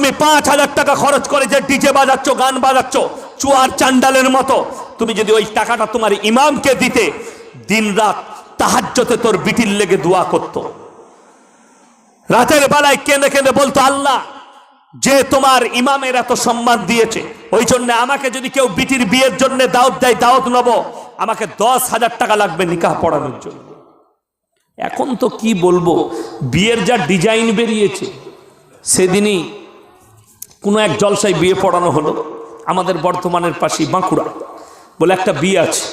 তুমি পাঁচ হাজার টাকা খরচ করে যে ডিজে বাজাচ্ছ, গান বাজাচ্ছ, চুয়ার চান্ডালের মতো, তুমি যদি ওই টাকাটা তোমার ইমামকে দিতে দিন রাত তাহাজ্যতে তোর বিটির লেগে দোয়া করতো। রাতের বেলায় কেঁদে কেঁদে বলতো, আল্লাহ, যে তোমার ইমামের এত সম্মান দিয়েছে, ওই জন্য আমাকে যদি কেউ বিটির বিয়ের জন্য দাওয়াত দেয়, দাওয়াত নব। আমাকে দশ হাজার টাকা লাগবে নিকাহ পড়ানোর জন্য। এখন তো কি বলব, বিয়ের যা ডিজাইন বেরিয়েছে, সেদিনই কোনো এক জলসায় বিয়ে পড়ানো হলো। আমাদের বর্ধমানের পাশেই বাঁকুড়া বলে একটা বিয়ে আছে।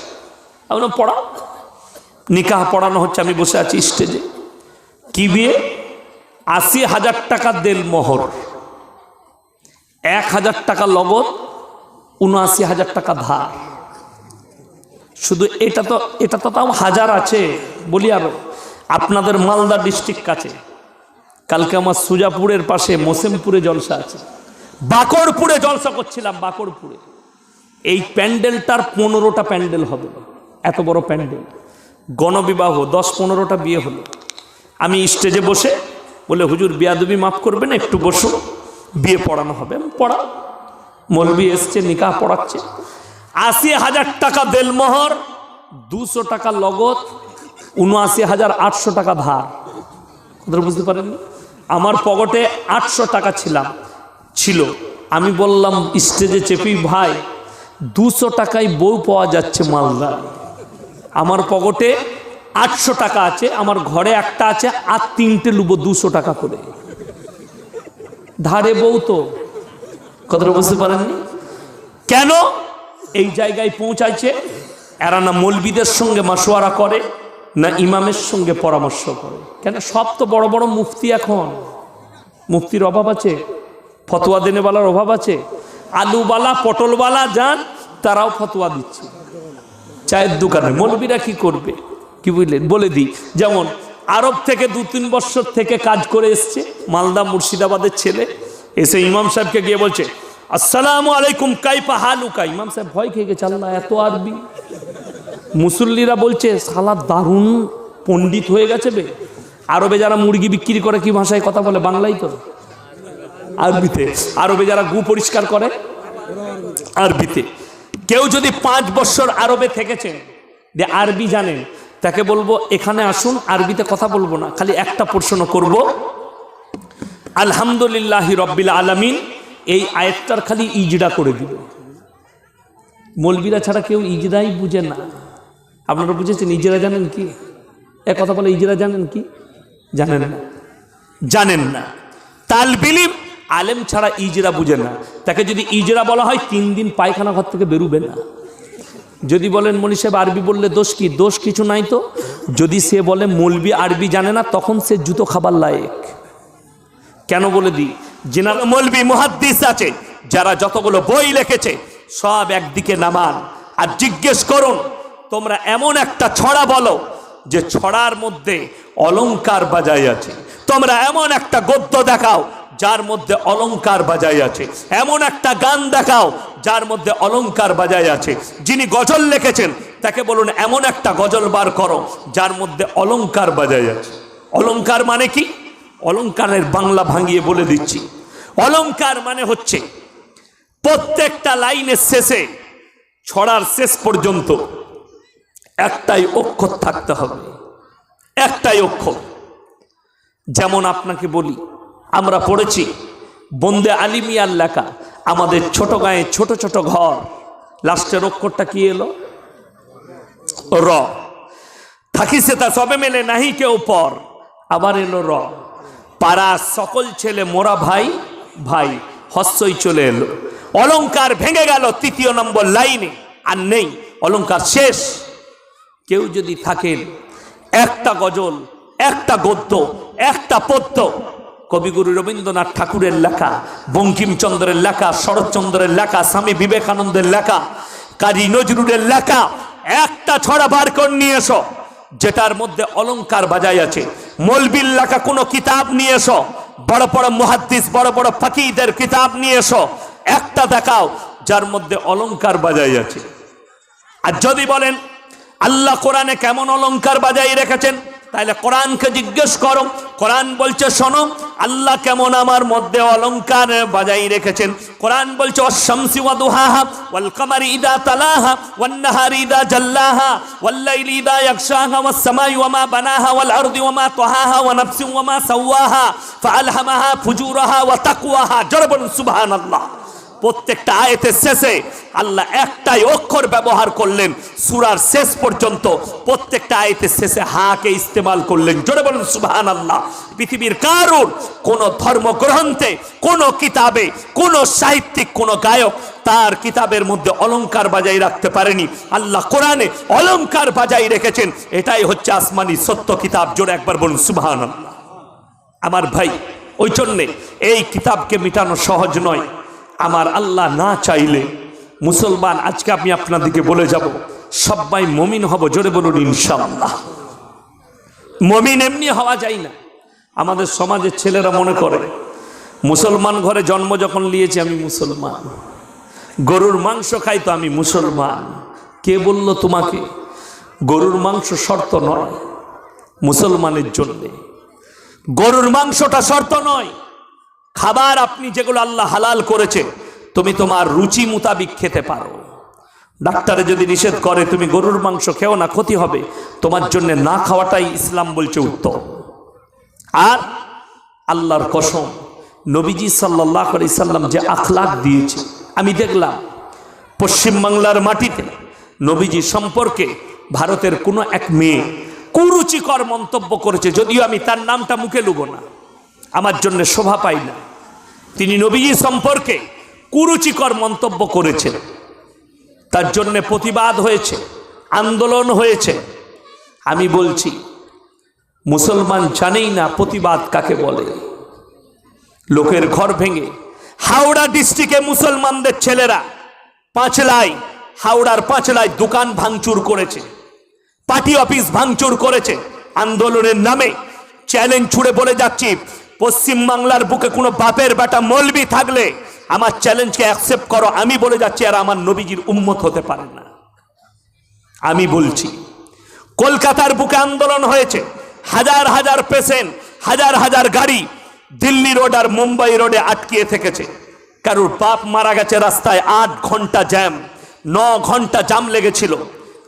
আমি পড়া নিকাহ পড়ানো হচ্ছে, আমি বসে আছি স্টেজে। কি বিয়ে? আশি হাজার টাকা দেল মোহর। এক হাজার টাকা লগদ উনআশি হাজার টাকা ধার। শুধু এটা তো এটা তো তাও হাজার আছে। বলি আরও, আপনাদের মালদা ডিস্ট্রিক্ট কাছে। কালকে আমার সুজাপুরের পাশে মোসেমপুরে জলসা আছে। বাকরপুরে জলসা করছিলাম বাকরপুরে এই প্যান্ডেলটার পনেরোটা প্যান্ডেল হবে। এত বড় প্যান্ডেল। গণবিবাহ, দশ পনেরোটা বিয়ে হলো। আমি স্টেজে বসে বলে, হুজুর, বিয়াদবি মাফ করবেন একটু বসুন বিয়ে পড়ানো হবে। পড়া মলবি এসছে, নিকাহ পড়াচ্ছে। আশি হাজার টাকা দেলমোহর, দুশো টাকা লগত উনআশি হাজার আটশো টাকা ধার। কথাটা বুঝতে পারেননি? আমার পকেটে আটশো টাকা ছিলাম। ছিল। আমি বললাম, স্টেজে চেপি ভাই, দুশো টাকায় বউ পাওয়া যাচ্ছে মালদা। আমার পকেটে আটশো টাকা আছে, আমার ঘরে একটা আছে, আর তিনটে লুবো দুশো টাকা করে। ধারে বউ তো। কথাটা বুঝতে পারেননি? কেন? এই জায়গায় পৌঁছাইছে, এরা না মলবিদের সঙ্গে মাসোয়ারা করে, না ইমামের সঙ্গে পরামর্শ করে। কেন? সব তো বড় বড় মুফতি এখন। মুফতির অভাব আছে। ফতোয়া দেনেওয়ালার অভাব আছে? আলুবালা পটলবালা যান তারাও ফতোয়া দিচ্ছে। চায়ের দোকানে মলবিরা কি করবে? কি বুঝলেন? বলে দিই, যেমন আরব থেকে দু তিন বছর থেকে কাজ করে এসছে মালদা মুর্শিদাবাদের ছেলে। এসে ইমাম সাহেবকে গিয়ে বলছে, আসসালামু আলাইকুম কাইপা হালুকা। ইমাম সাহেব ভয় খেয়ে গেছে, আল্লাহ, এত আরবি। মুসল্লিরা বলছে সালা দারুণ পণ্ডিত হয়ে গেছে বে। আরবে যারা মুরগি বিক্রি করে কি ভাষায় কথা বলে? বাংলাই তো। আরবিতে। আরবে যারা গু পরিষ্কার করে, আরবিতে। কেউ যদি পাঁচ বছর আরবে থেকেছেন যে আরবি জানেন তাকে বলব, এখানে আসুন, আরবিতে কথা বলব না, খালি একটা প্রশ্ন করব। আলহামদুলিল্লাহ রব্বিল আলামিন, এই আয়াতটার খালি ইজরা করে দিব মলবিরা ছাড়া কেউ ইজরাই বুঝে না। আপনারা বুঝেছেন ইজরা জানেন কি? এ কথা বলে ইজরা জানেন কি? জানেন না। জানেন না। তালবিলিম আলেম ছাড়া ইজরা বুঝে না। তাকে যদি ইজরা বলা হয়, তিন দিন পায়খানা ঘর থেকে বেরুবে না। যদি বলেন, মনি সাহেব, আরবি বললে দোষ কি? দোষ কিছু নাই তো। যদি সে বলে, মলবি আরবি জানে না, তখন সে জুতো খাবার লায়েক। কেন বলে দিই? জেনারেল মলবি মুহাদ্দিস আছে, যারা যতগুলো বই লিখেছে, সব একদিকে নামান। আর জিজ্ঞেস করুন, তোমরা এমন একটা ছড়া বলো, যে ছড়ার মধ্যে অলংকার বাজাই আছে। তোমরা এমন একটা গদ্য দেখাও যার মধ্যে অলংকার বাজাই আছে। এমন একটা গান দেখাও, যার মধ্যে অলংকার বাজাই আছে। যিনি গজল লিখেছেন, তাকে বলুন, এমন একটা গজল বার করো, যার মধ্যে অলংকার বাজাই আছে। অলংকার মানে কি? অলংকারের বাংলা ভাঙিয়ে বলে দিচ্ছি। অলংকার মানে হচ্ছে, প্রত্যেকটা লাইনের শেষে, ছড়ার শেষ পর্যন্ত, একটাই অক্ষর থাকতে হবে। একটাই অক্ষর। যেমন আপনাকে বলি আমরা পড়েছি, বন্দে আলিমিয়ার লেখা আমাদের ছোট গায়ে ছোট ছোট ঘর। লাস্টের অক্ষরটা কি এলো? র। থাকিছে তা সবে মেলে নাহি কেউ পর। আবার এলো র। পাড়া সকল ছেলে, মোরা ভাই ভাই। হস্যই চলে এলো। অলংকার ভেঙে গেল তৃতীয় নম্বর লাইনে। আর নেই, অলংকার শেষ। কেউ যদি থাকেন, একটা গজল, একটা গদ্য, একটা পদ্য কবিগুরু রবীন্দ্রনাথ ঠাকুরের লেখা, বঙ্কিমচন্দ্রের লেখা, শরৎচন্দ্রের লেখা, স্বামী বিবেকানন্দের লেখা, কাজী নজরুলের লেখা, একটা ছড়া বার করে নিয়ে এসো, যেটার মধ্যে অলঙ্কার বাজাই আছে। মলবির লেখা কোনো কিতাব নিয়ে এসো, বড় বড় মুহাদ্দিস, বড় বড় ফকিদের কিতাব নিয়ে এসো, একটা দেখাও, যার মধ্যে অলঙ্কার বাজাই আছে। আর যদি বলেন, আল্লাহ কোরআনে কেমন অলঙ্কার বাজাই রেখেছেন, তাহলে কোরআনকে জিজ্ঞেস করো, কোরআন বলছে, শোনো আল্লাহ কেমন আমার মধ্যে অলংকার বাজাই রেখেছেন। কোরআন বলছে অশামসি ওয়া দুহাহা, ওয়াল কামারি ইদা তালাহা, ওয়ান নাহারি ইদা জাল্লাহা, ওয়াল লাইলি ইদা ইয়াকশাহা ওয়াস সামাই ওয়া মা বানাহা, ওয়াল আরদি ওয়া মা তাহাহা, ওয়া নাফসি ওয়া মা সাওয়াহা, ফাআলহামাহা ফুজুরাহা ওয়া তাকওয়াহা। জোরে সুবহানাল্লাহ। প্রত্যেকটা আয়াতের শেষে আল্লাহ একটাই অক্ষর ব্যবহার করলেন। সুরার শেষ পর্যন্ত প্রত্যেকটা আয়াতের শেষে হাকে ইস্তেমাল করলেন। জোরে বলুন সুবহান আল্লাহ পৃথিবীর কারুর কোন ধর্মগ্রন্থে, কোন কিতাবে, কোন সাহিত্যিক, কোন গায়ক তার কিতাবের মধ্যে অলংকার বাজাই রাখতে পারেনি। আল্লাহ কোরআনে অলংকার বাজাই রেখেছেন। এটাই হচ্ছে আসমানি সত্য কিতাব। জোরে একবার বলুন সুবহান আমার ভাই, ওই জন্যে এই কিতাবকে মিটানো সহজ নয়। আমার আল্লাহ না চাইলে মুসলমান, আজকে আমি আপনাদেরকে বলে যাব, সবাই মমিন হব, জোরে বলুন ইনশাআল্লাহ। মমিন এমনি হওয়া যায় না। আমাদের সমাজের ছেলেরা মনে করে, মুসলমান ঘরে জন্ম যখন নিয়েছি আমি মুসলমান, গরুর মাংস খাই তো আমি মুসলমান। কে বলল তোমাকে? গরুর মাংস শর্ত নয়, মুসলমানের জন্যে। গরুর মাংসটা শর্ত নয়। খাবার আপনি যেগুলো আল্লাহ হালাল করেছে, তুমি তোমার রুচি মোতাবিক খেতে পারো। ডাক্তারে যদি নিষেধ করে, তুমি গরুর মাংস খেও না, ক্ষতি হবে। তোমার জন্য না খাওয়াটাই ইসলাম বলছে উত্তম। আর আল্লাহর কসম, নবীজি সাল্লাহ আলি সাল্লাম যে আখলাক দিয়েছে, আমি দেখলাম পশ্চিমবাংলার মাটিতে নবীজি সম্পর্কে ভারতের কোনো এক মেয়ে কুরুচিকর মন্তব্য করেছে, যদিও আমি তার নামটা মুখে লুব না। আমার জন্য শোভা পাই না। তিনি নবীজি সম্পর্কে কুরুচিকর মন্তব্য করেছেন। তার জন্যে প্রতিবাদ হয়েছে, আন্দোলন হয়েছে। আমি বলছি, মুসলমান জানেই না প্রতিবাদ কাকে বলে। লোকের ঘর ভেঙে হাওড়া ডিস্ট্রিক্টে মুসলমানদের ছেলেরা পাঁচলাই হাওড়ার পাঁচলায় দোকান ভাঙচুর করেছে, পার্টি অফিস ভাঙচুর করেছে। আন্দোলনের নামে চ্যালেঞ্জ ছুড়ে বলে যাচ্ছি পশ্চিম বাংলার বুকে কোনো বাপের বেটা মলবি থাকলে আমার চ্যালেঞ্জকে অ্যাকসেপ্ট করো, আমি বলে যাচ্ছি, আর আমার নবীজির উম্মত হতে পারে না। আমি বলছি, কলকাতার বুকে আন্দোলন হয়েছে, হাজার হাজার পেশেন্ট, হাজার হাজার গাড়ি দিল্লি রোড আর মুম্বাই রোডে আটকিয়ে থেকেছে। কারুর বাপ মারা গেছে রাস্তায় আট ঘণ্টা জ্যাম, ন ঘণ্টা জাম লেগেছিল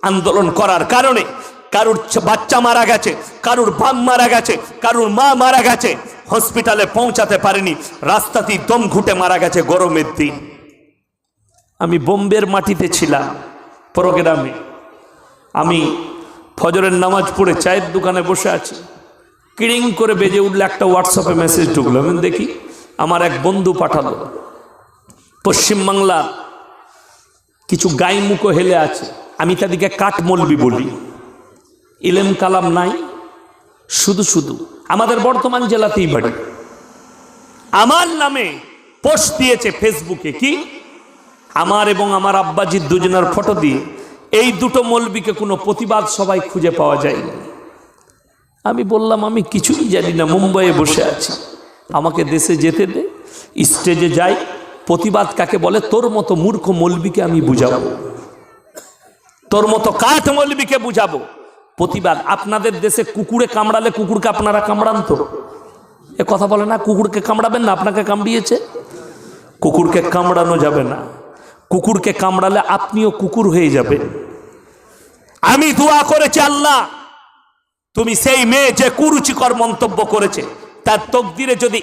আন্দোলন করার কারণে। কারুর বাচ্চা মারা গেছে, কারুর বাপ মারা গেছে, কারুর মা মারা গেছে হসপিটালে পৌঁছাতে পারেনি। রাস্তাতেই দম ঘুটে মারা গেছে গরমের দিন। আমি বোম্বের মাটিতে ছিলাম প্রোগ্রামে। আমি ফজরের নামাজ পড়ে চায়ের দোকানে বসে আছি। কিড়িং করে বেজে উঠলে একটা হোয়াটসঅ্যাপে মেসেজ ঢুকলো। আমি দেখি, আমার এক বন্ধু পাঠালো। পশ্চিমবাংলা কিছু গাই মুখো হেলে আছে। আমি তাদেরকে কাঠমলবি বলি। ইলেম কালাম নাই, শুধু শুধু আমাদের বর্তমান জেলাতেই বাড়ি। আমার নামে পোস্ট দিয়েছে ফেসবুকে কি? আমার এবং আমার আব্বাজির দুজনের ফটো দিয়ে এই দুটো মলবিকে কোনো প্রতিবাদ সবাই খুঁজে পাওয়া যায় না আমি বললাম, আমি কিছুই জানি না, মুম্বাইয়ে বসে আছি। আমাকে দেশে যেতে দে, স্টেজে যাই। প্রতিবাদ কাকে বলে? তোর মতো মূর্খ মলবিকে আমি বুঝাবো। তোর মতো কাঠ মলবিকে বুঝাবো। প্রতিবাদ। আপনাদের দেশে কুকুরে কামড়ালে কুকুরকে আপনারা কামড়ান তো? এ কথা বলে না, কুকুরকে কামড়াবেন না? আপনাকে কামড়িয়েছে? কুকুরকে কামড়ানো যাবে না। কুকুরকে কামড়ালে আপনিও কুকুর হয়ে যাবেন আমি দোয়া করেছি আল্লাহ, তুমি সেই মেয়ে যে কুরুচিকর মন্তব্য করেছে, তার তকদিরে যদি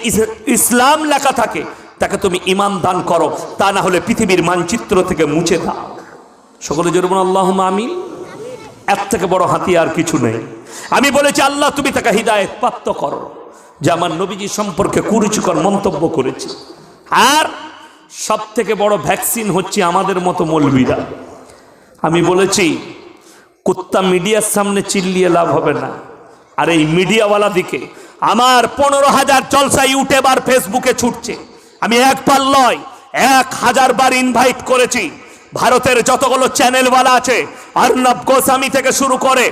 ইসলাম লেখা থাকে, তাকে তুমি ইমান দান করো, তা না হলে পৃথিবীর মানচিত্র থেকে মুছে দাও। সকলে জোর বলুন আল্লাহ আমিন। এর থেকে বড় হাতিয়ার কিছু নেই। আমি বলেছি, আল্লাহ, তুমি তাকে হৃদায়ত প্রাপ্ত করো। যে আমার নবীজি সম্পর্কে কুরুচিকর মন্তব্য করেছে। আর সব থেকে বড় ভ্যাকসিন হচ্ছে আমাদের মতো মৌলবীরা। আমি বলেছি, কুত্তা মিডিয়ার সামনে চিল্লিয়ে লাভ হবে না। আর এই মিডিয়াওয়ালা দিকে আমার পনেরো হাজার জলসা ইউটিউব আর ফেসবুকে ছুটছে। আমি একবার লয় এক হাজার বার ইনভাইট করেছি। ভারতের যতগুলো চ্যানেলওয়ালা আছে, অর্ণব গোস্বামী থেকে শুরু করে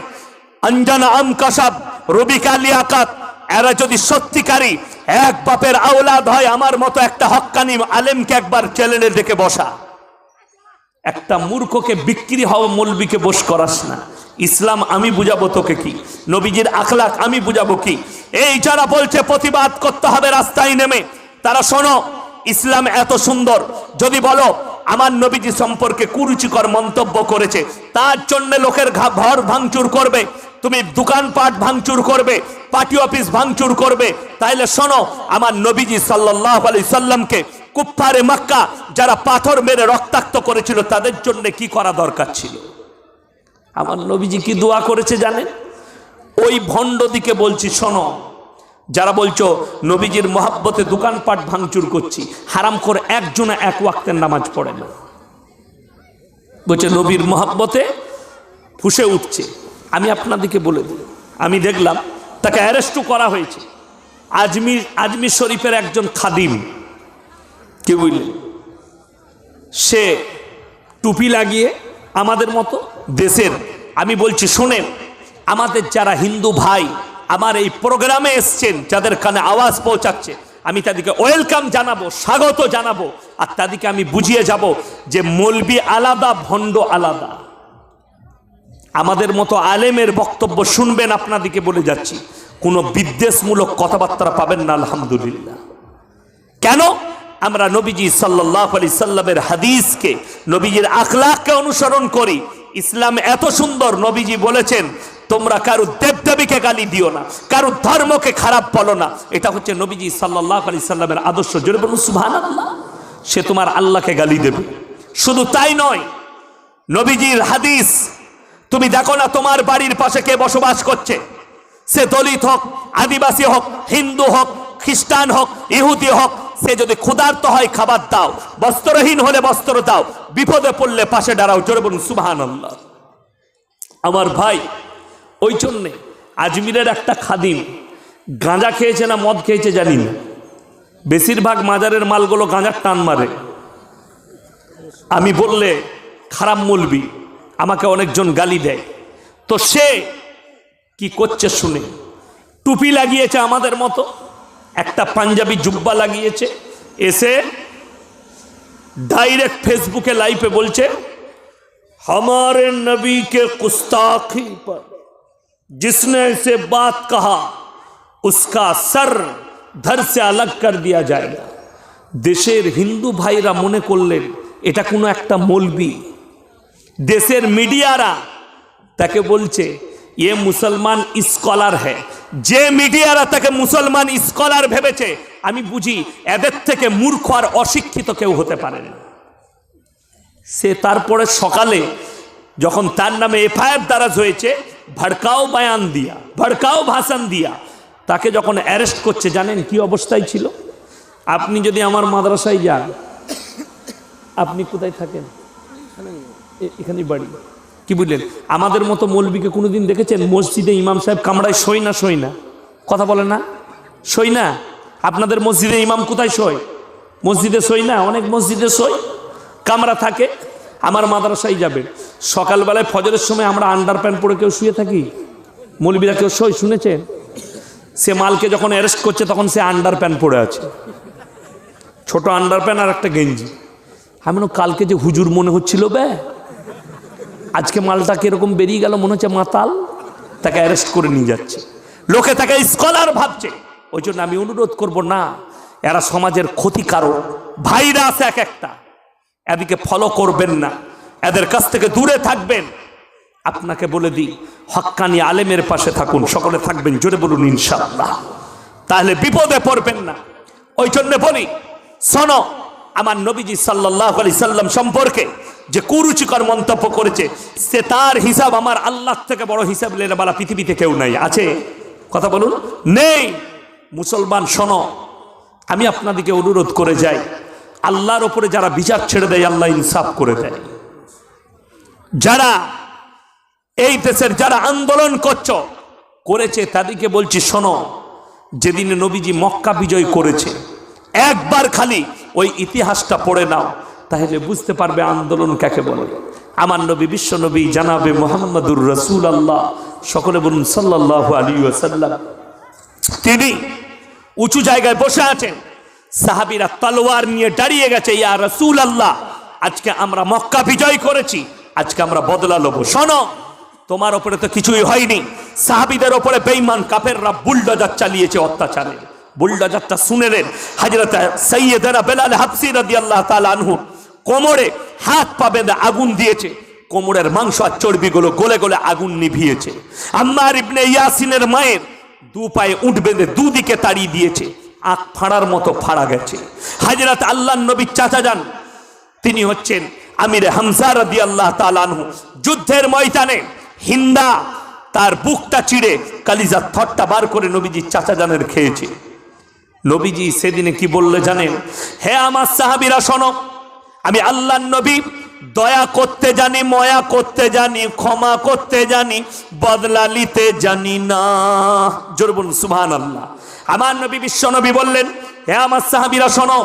অঞ্জনা আম কাসাব রবিকা লিয়াকাত এরা যদি সত্যিকারী, এক বাপের আওলাদ হয় আমার মতো একটা হক্কানি আলেমকে একবার চ্যানেলে ডেকে বসা। একটা মূর্খকে বিক্রি হওয়া মৌলবিকে বস করাস না। ইসলাম, আমি বুঝাবো তোকে কি? নবীজির আখলাক আমি বুঝাবো কি? এই যারা বলছে প্রতিবাদ করতে হবে, রাস্তায় নেমে, তারা শোনো, ইসলাম এত সুন্দর। যদি বলো আমার নবীজি সম্পর্কে কুরুচিকর মন্তব্য করেছে। তার জন্য লোকের ঘর ভাঙচুর করবে, তুমি দোকানপাট ভাঙচুর করবে, পার্টি অফিস ভাঙচুর করবে। তাইলে শোনো, আমার নবীজি সাল্লাহ আলি সাল্লামকে কুপ্পারে মক্কা যারা পাথর মেরে রক্তাক্ত করেছিল, তাদের জন্য কি করা দরকার ছিল? আমার নবীজি কি দোয়া করেছে জানেন? ওই ভণ্ড দিকে বলছি, শোনো যারা বলছো, নবীজির মহাব্বতে দোকানপাট ভাঙচুর করছি হারাম করে একজনে এক ওয়াক্তের নামাজ পড়ে না। বলছে, নবীর মহাব্বতে ফুসে উঠছে। আমি আপনাদেরকে বলে দিই, আমি দেখলাম তাকে অ্যারেস্টও করা হয়েছে। আজমির আজমির শরীফের একজন খাদিম। কে বুঝলেন সে টুপি লাগিয়ে আমাদের মতো দেশের, আমি বলছি, শোনেন, আমাদের যারা হিন্দু ভাই আমার এই প্রোগ্রামে এসছেন, যাদের কানে আওয়াজ পৌঁছাচ্ছে, আমি তাদেরকে ওয়েলকাম জানাব, স্বাগত জানাব, আর তাদেরকে আমি বুঝিয়ে যাব যে মলবি আলাদা, ভণ্ড আলাদা। আমাদের মতো আলেমের বক্তব্য শুনবেন, আপনাদেরকে বলে যাচ্ছি, কোনো বিদ্বেষমূলক কথাবার্তা পাবেন না, আলহামদুলিল্লাহ। কেন? আমরা নবীজি সাল্লাহ আলি সাল্লামের হাদিসকে, নবীজির আখলাককে অনুসরণ করি। ইসলাম এত সুন্দর, নবীজি বলেছেন তোমরা কারও দেবদেবীকে গালি দিও না কারও ধর্মকে খারাপ বলো না। এটা হচ্ছে নবীজি সাল্লাহ আলি সাল্লামের আদর্শ। জোরে বলুন আল্লাহ সে তোমার আল্লাহকে গালি দেবে। শুধু তাই নয়, নবীজির হাদিস, তুমি দেখো না তোমার বাড়ির পাশে কে বসবাস করছে? সে দলিত হোক, আদিবাসী হোক, হিন্দু হোক, খ্রিস্টান হোক, ইহুদি হোক, সে যদি ক্ষুধার্ত হয়, খাবার দাও, বস্ত্রহীন হলে বস্ত্র দাও, বিপদে পড়লে পাশে দাঁড়াও। জোরে বলুন সুবাহান আমার ভাই ওই জন্যে আজমিরের একটা খাদিম গাঁজা খেয়েছে না মদ খেয়েছে জানি না বেশিরভাগ মাজারের মালগুলো গাঁজার টান মারে আমি বললে খারাপ মলবি আমাকে অনেকজন গালি দেয় তো সে কি করছে শুনে টুপি লাগিয়েছে আমাদের মতো একটা পাঞ্জাবি জুব্বা লাগিয়েছে এসে ডাইরেক্ট ফেসবুকে লাইভে বলছে हमारे नबी के गुस्ताखी पर जिसने ऐसे बात कहा उसका सर धर से अलग कर दिया जाएगा দেশের হিন্দু ভাইরা মনে করলেন এটা কোনো একটা মলবি দেশের মিডিয়ারা তাকে বলছে এ মুসলমান স্কলার হ্যাঁ যে মিডিয়ারা তাকে মুসলমান স্কলার ভেবেছে আমি বুঝি এদের থেকে মূর্খ আর অশিক্ষিত কেউ হতে পারে না সে তারপরে সকালে যখন তার নামে এফআইআর দ্বারাজ হয়েছে, ভড়কাও বায়ান দিয়া, ভড়কাও ভাষণ দিয়া, তাকে যখন অ্যারেস্ট করছে, জানেন কি অবস্থায় ছিল? আপনি যদি আমার মাদ্রাসায় যান, আপনি কোথায় থাকেন? এ- এখানেই বাড়ি। কি বুঝলেন? আমাদের মতো মৌলবীকে কোনোদিন দেখেছেন? মসজিদে ইমাম সাহেব কামড়ায় সই না সই না? কথা বলে না? সই না? আপনাদের মসজিদে ইমাম কোথায় সই মসজিদে সই না? অনেক মসজিদে সই কামরা থাকে। আমার মাদ্রাসায় যাবে সকালবেলায় ফজরের সময় আমরা আন্ডার প্যান্ট পরে কেউ শুয়ে থাকি? মৌলবীরা কেউ সই শুনেছেন সে মালকে যখন অ্যারেস্ট করছে, তখন সে আন্ডার প্যান্ট পরে আছে। ছোট আন্ডার প্যান্ট আর একটা গেঞ্জি। আমি কালকে যে হুজুর মনে হচ্ছিল বে? আজকে মালটা কীরকম বেরিয়ে গেল? মনে হচ্ছে মাতাল। তাকে অ্যারেস্ট করে নিয়ে যাচ্ছে। লোকে তাকে স্কলার ভাবছে। ওই জন্য আমি অনুরোধ করব না, এরা সমাজের ক্ষতিকারক। ভাইরা আছে এক একটা। এদিকে ফলো করবেন না। এদের কাছ থেকে দূরে থাকবেন। আপনাকে বলে দিই হক্কানি আলেমের পাশে থাকুন, সকলে থাকবেন, জোরে বলুন ইনশাআল্লাহ। তাহলে বিপদে পড়বেন না। ওই জন্য বলি, শোনো, আমার নবীজি সাল্লাহ আলি সাল্লাম সম্পর্কে যে কুরুচিকর মন্তব্য করেছে, সে তার হিসাব আমার আল্লাহ থেকে বড় হিসাব লেনেবালা পৃথিবীতে কেউ নাই। আছে? কথা বলুন। নেই। মুসলমান, শোনো, আমি আপনাদেরকে অনুরোধ করে যাই। আল্লাহর ওপরে যারা বিচার ছেড়ে দেয়, আল্লাহ ইনসাফ করে দেয়। যারা এই দেশের যারা আন্দোলন করছ, করেছে তাদেরকে বলছি শোনো, যেদিন নবীজি মক্কা বিজয় করেছে, একবার খালি ওই ইতিহাসটা পড়ে নাও, তাহলে বুঝতে পারবে আন্দোলন কাকে বলে। আমার নবী, বিশ্ব নবী, জানাবে মোহাম্মদুর রসুল আল্লাহ সকলে বলুন সাল্লাহ আলী সাল্লাম তিনি উঁচু জায়গায় বসে আছেন, সাহাবিরা তলোয়ার নিয়ে দাঁড়িয়ে গেছে, ইয়া রসুল আল্লাহ আজকে আমরা মক্কা বিজয় করেছি আজকে আমরা বদলা লব। শোনো, তোমার ওপরে তো কিছুই হয়নি। সাহাবিদের ওপরে বেইমান কাফেররা বুলডোজার চালিয়েছে অত্যাচারে। বুলডোজারটা শুনেলেন হাজরত সৈয়দরা বেলাল হাফসি রাদিয়াল্লাহু তাআলা আনহু কোমরে হাত পা বেঁধে আগুন দিয়েছে। কোমরের মাংস আর চর্বিগুলো গলে গলে আগুন নিভিয়েছে। আম্মার ইবনে ইয়াসিনের মায়ের দু পায়ে উঠ বেঁধে দুদিকে তাড়িয়ে দিয়েছে। আখ ফাড়ার মতো ফাড়া গেছে। হাজরত আল্লাহ নবীর চাচা যান, তিনি হচ্ছেন আমিরে হামজা রাদি আল্লাহ তালানহু যুদ্ধের ময়দানে হিন্দা তার বুকটা চিড়ে কালিজা থট্টা বার করে নবীজি চাচা জানের খেয়েছে। নবীজি সেদিনে কি বললে জানেন? হে আমার সাহাবিরা, শোনো, আমি আল্লাহ নবী, দয়া করতে জানি, ময়া করতে জানি, ক্ষমা করতে জানি, বদলা নিতে জানি না। জোর সুবহান আল্লাহ আমার নবী বিশ্ব নবী বললেন, হে আমার সাহাবিরা, শোনো,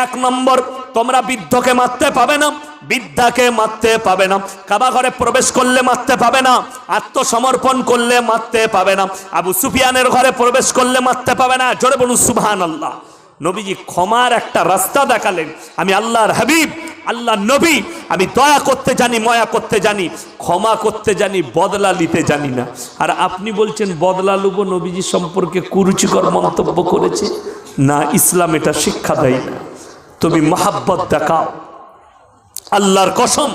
এক নম্বর তোমরা বৃদ্ধকে মারতে পাবে না, বৃদ্ধাকে মারতে পাবে না। কাবা ঘরে প্রবেশ করলে মারতে পাবে না, আত্মসমর্পণ করলে মারতে পাবে না। আবু সুফিয়ানের ঘরে প্রবেশ করলে মারতে পাবে না। জোরে বলুন সুবহান আল্লাহ নবীজি ক্ষমার একটা রাস্তা দেখালেন। আমি আল্লাহর হাবিব আল্লাহ নবী। আমি দয়া করতে জানি, ময়া করতে জানি, ক্ষমা করতে জানি, বদলা নিতে জানি না। আর আপনি বলছেন, বদলা লুবো, নবীজি সম্পর্কে কুরুচিকর মন্তব্য করেছে। না, ইসলাম এটা শিক্ষা দেয় না। তুমি মহাব্বত দেখাও। আল্লাহর কসম,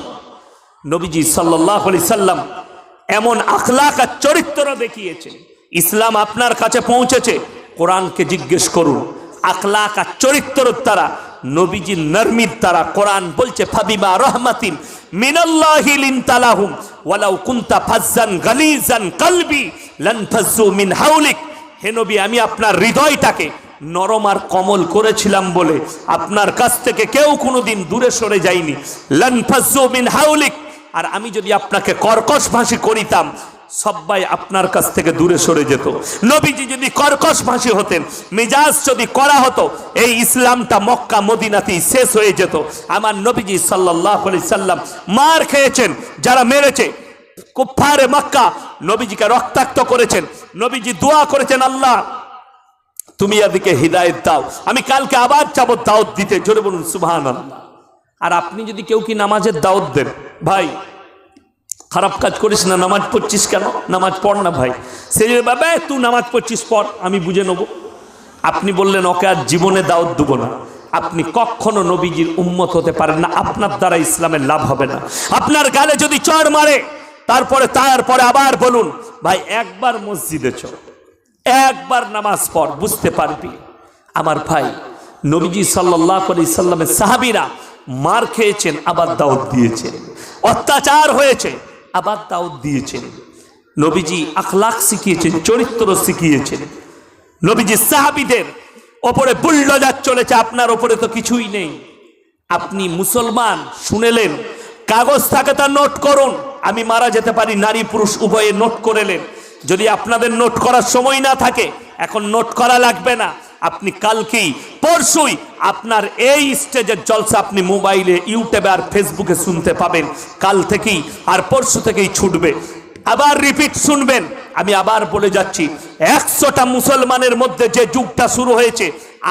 নবীজি সাল্লাহ আলি সাল্লাম এমন আখলাক আর চরিত্র দেখিয়েছেন। ইসলাম আপনার কাছে পৌঁছেছে, কোরআনকে জিজ্ঞেস করুন। আখলাক আর চরিত্রের দ্বারা নবীজি নরমির তারা কোরআন বলছে, ফাবিমা রহমাতিন মিন হাউলিক হে নবী, আমি আপনার হৃদয়টাকে নরম আর কমল করেছিলাম বলে আপনার কাছ থেকে কেউ কোনোদিন দূরে সরে যায়নি। লান হাউলিক। আর আমি যদি আপনাকে কর্কশ ভাষী করিতাম সবাই আপনার কাছ থেকে দূরে সরে যেত। নবীজি যদি কর্কশ ভাষী হতেন, মেজাজ যদি করা হতো, এই ইসলামটা মক্কা মদিনাতেই শেষ হয়ে যেত। আমার নবীজি সাল্লাহ সাল্লাম মার খেয়েছেন, যারা মেরেছে কুফারে মক্কা। নবীজিকে রক্তাক্ত করেছেন। নবীজি দোয়া করেছেন, আল্লাহ তুমি এদিকে হৃদায়ত দাও। আমি কালকে আবার যাব দাওয়াত দিতে। জোরে বলুন সুবহান আর আপনি যদি কেউ কি নামাজের দাওয়াত দেন, ভাই, খারাপ কাজ করিস না, নামাজ পড়ছিস কেন? নামাজ পড় না, ভাই। সে বাবা, তুই নামাজ পড়ছিস পর আমি বুঝে নেব। আপনি বললেন, ওকে আর জীবনে দাওয়াত দেবো না। আপনি কখনো নবীজির উম্মত হতে পারেন না। আপনার দ্বারা ইসলামের লাভ হবে না। আপনার গালে যদি চড় মারে, তারপরে তারপরে আবার বলুন, ভাই, একবার মসজিদে চল। একবার নামাজ পড়, বুঝতে পারবি। আমার ভাই, নবীজি সাল্লাহ সাল্লামের সাহাবিরা মার খেয়েছেন, আবার দাওয়াত দিয়েছেন। অত্যাচার হয়েছে, আবার দাওয়াত দিয়েছেন। নবীজি আখলাক শিখিয়েছেন, চরিত্র শিখিয়েছেন। নবীজি সাহাবিদের ওপরে বুল্ডোজার চলেছে, আপনার ওপরে তো কিছুই নেই। আপনি মুসলমান, শুনেলেন, কাগজ থাকে তা নোট করুন। আমি মারা যেতে পারি, নারী পুরুষ উভয়ে নোট করেলেন যদি আপনাদের নোট করার সময় না থাকে, এখন নোট করা লাগবে না। আপনি কালকেই পরশুই আপনার এই স্টেজের জলসা আপনি মোবাইলে, ইউটিউবে আর ফেসবুকে শুনতে পাবেন। কাল থেকেই আর পরশু থেকেই ছুটবে। আবার রিপিট শুনবেন। আমি আবার বলে যাচ্ছি, একশোটা মুসলমানের মধ্যে যে যুগটা শুরু হয়েছে,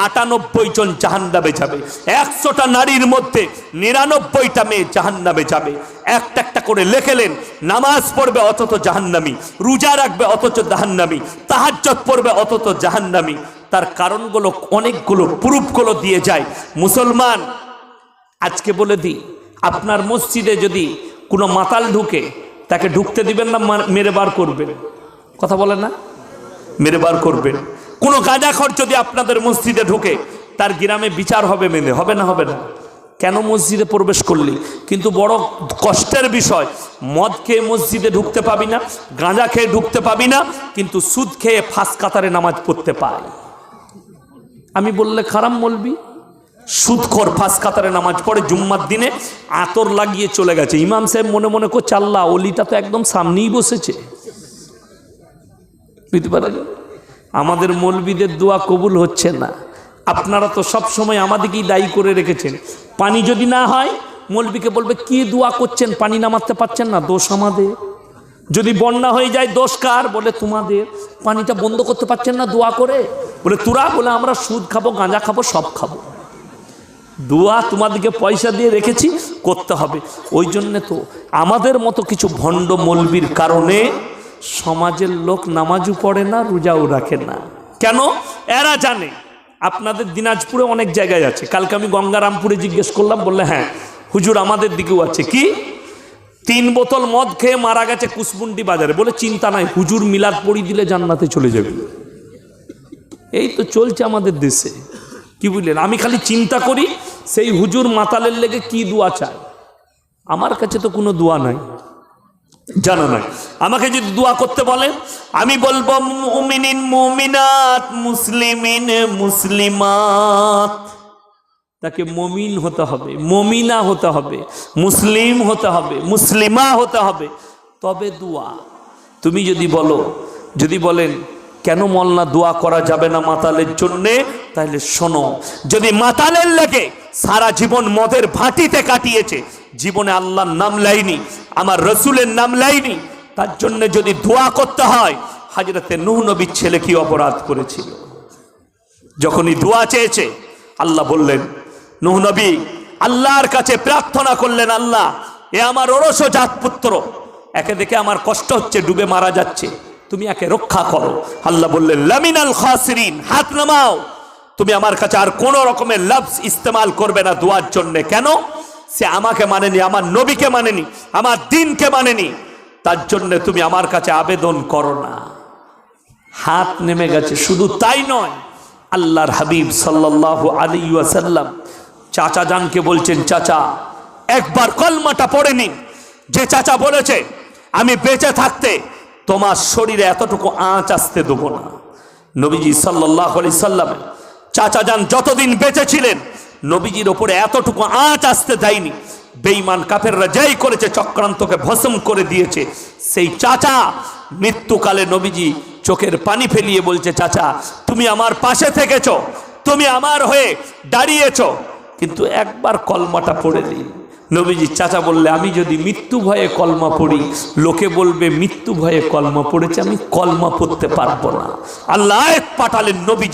আটানব্বই জন জাহান্নামে যাবে। একশোটা নারীর মধ্যে নিরানব্বইটা মেয়ে জাহান্নামে যাবে। একটা একটা করে লেখেলেন নামাজ পড়বে অথচ জাহান্নামি, রোজা রাখবে অথচ জাহান্নামি তাহাজ্জত পড়বে অথচ জাহান্নামি। তার কারণগুলো অনেকগুলো প্রুফগুলো দিয়ে যায়। মুসলমান, আজকে বলে দিই, আপনার মসজিদে যদি কোনো মাতাল ঢুকে তাকে ঢুকতে দিবেন না মার- বার করবেন। কথা বলেন না? মেরে বার করবেন। কোনো গাঁজাখর যদি আপনাদের মসজিদে ঢুকে, তার গ্রামে বিচার হবে মেনে। হবে না হবে না? কেন মসজিদে প্রবেশ করলি? কিন্তু বড় কষ্টের বিষয়, মদ খেয়ে মসজিদে ঢুকতে পাবি না, গাঁজা খেয়ে ঢুকতে পাবি না, কিন্তু সুদ খেয়ে ফাঁস কাতারে নামাজ পড়তে পাই আমি বললে খারাপ বলবি? সুদখোর ফাঁস কাতারে নামাজ পড়ে, জুম্মার দিনে আতর লাগিয়ে চলে গেছে। ইমাম সাহেব মনে মনে করছে, আল্লাহ, অলিটা তো একদম সামনেই বসেছে। বুঝতে পারেন আমাদের মৌলবিদের দোয়া কবুল হচ্ছে না। আপনারা তো সব সময় আমাদেরকেই দায়ী করে রেখেছেন। পানি যদি না হয়, মৌলবিকে বলবে, কি দোয়া করছেন? পানি নামাতে পারছেন না? দোষ আমাদের। যদি বন্যা হয়ে যায়, দোষ কার? বলে তোমাদের। পানিটা বন্ধ করতে পারছেন না দোয়া করে? বলে, তোরা বলে আমরা সুদ খাব, গাঁজা খাব, সব খাব। দোয়া তোমাদেরকে পয়সা দিয়ে রেখেছি, করতে হবে। ওই জন্যে তো আমাদের মতো কিছু ভণ্ড মলবির কারণে সমাজের লোক নামাজও পড়ে না, রোজাও রাখে না। কেন? এরা জানে। আপনাদের দিনাজপুরে অনেক জায়গায় আছে। কালকে আমি গঙ্গারামপুরে জিজ্ঞেস করলাম, বললে হ্যাঁ হুজুর, আমাদের দিকেও আছে। কি? তিন বোতল মদ খেয়ে মারা গেছে কুসবুন্ডি বাজারে। বলে, চিন্তা নাই, হুজুর মিলাদ পড়ি দিলে জান্নাতে চলে যাবে। এই তো চলছে আমাদের দেশে। কি বুঝলেন? আমি খালি চিন্তা করি, সেই হুজুর মাতালের লেগে কি দোয়া চায়? আমার কাছে তো কোনো দোয়া নাই। জানা নাই। আমাকে যদি দোয়া করতে বলেন আমি বলব, মুমিনিন, মুমিনাত, মুসলিমিন, মুসলিমাত। তাকে মমিন হতে হবে, মমিনা হতে হবে, মুসলিম হতে হবে, মুসলিমা হতে হবে। তবে দোয়া। তুমি যদি বলো, যদি বলেন কেন মল্লা দোয়া করা যাবে না মাতালের জন্যে? তাহলে শোনো, যদি মাতালের লেগে সারা জীবন মদের ভাটিতে কাটিয়েছে, জীবনে আল্লাহর নাম লাইনি, আমার রসুলের নাম লাইনি, তার জন্য যদি দোয়া করতে হয়, হাজরতে নুহ নবীর ছেলে কি অপরাধ করেছিল? যখনই দোয়া চেয়েছে, আল্লাহ বললেন, নুহ নবী, আল্লাহর কাছে প্রার্থনা করলেন, আল্লাহ, এ আমার ওরস জাতপুত্র, একে দেখে আমার কষ্ট হচ্ছে, ডুবে মারা যাচ্ছে। তুমি একে রক্ষা করো। আল্লাহ বললেন, লামিনাল খাসিরিন, হাত নামাও। তুমি আমার কাছে আর কোন রকমের লফজ ইস্তেমাল করবে না দোয়ার জন্য। কেন? সে আমাকে মানেনি, আমার নবীকে মানেনি, আমার দিনকে মানেনি। তার জন্য তুমি আমার কাছে আবেদন করো না। হাত নেমে গেছে, শুধু তাই নয়, আল্লাহর হাবিব সাল্লাহ আলী ওয়াসাল্লাম চাচা জানকে বলছেন, চাচা, একবার কলমাটা পড়ে নিন। যে চাচা বলেছে, আমি বেঁচে থাকতে তোমার শরীরে এতটুকু আঁচ আসতে দেবো না। নবীজি সাল্লাহ আলি সাল্লাম, চাচা যান, যতদিন বেঁচে ছিলেন, নবীজির ওপরে এতটুকু আঁচ আসতে দেয়নি। বেঈমান কাফেররা যাই করেছে, চক্রান্তকে ভসম করে দিয়েছে। সেই চাচা মৃত্যুকালে নবীজি চোখের পানি ফেলিয়ে বলছে, চাচা, তুমি আমার পাশে থেকেছ, তুমি আমার হয়ে দাঁড়িয়েছ। কিন্তু একবার কলমাটা পড়ে দিই নবীজি, চাচা বললে, আমি যদি মৃত্যু ভয়ে কলমা পড়ি, লোকে বলবে, মৃত্যু ভয়ে কলমা পড়েছে, আমি কলমা পড়তে পারব না। আল্লাহ পাঠালেন নবীজি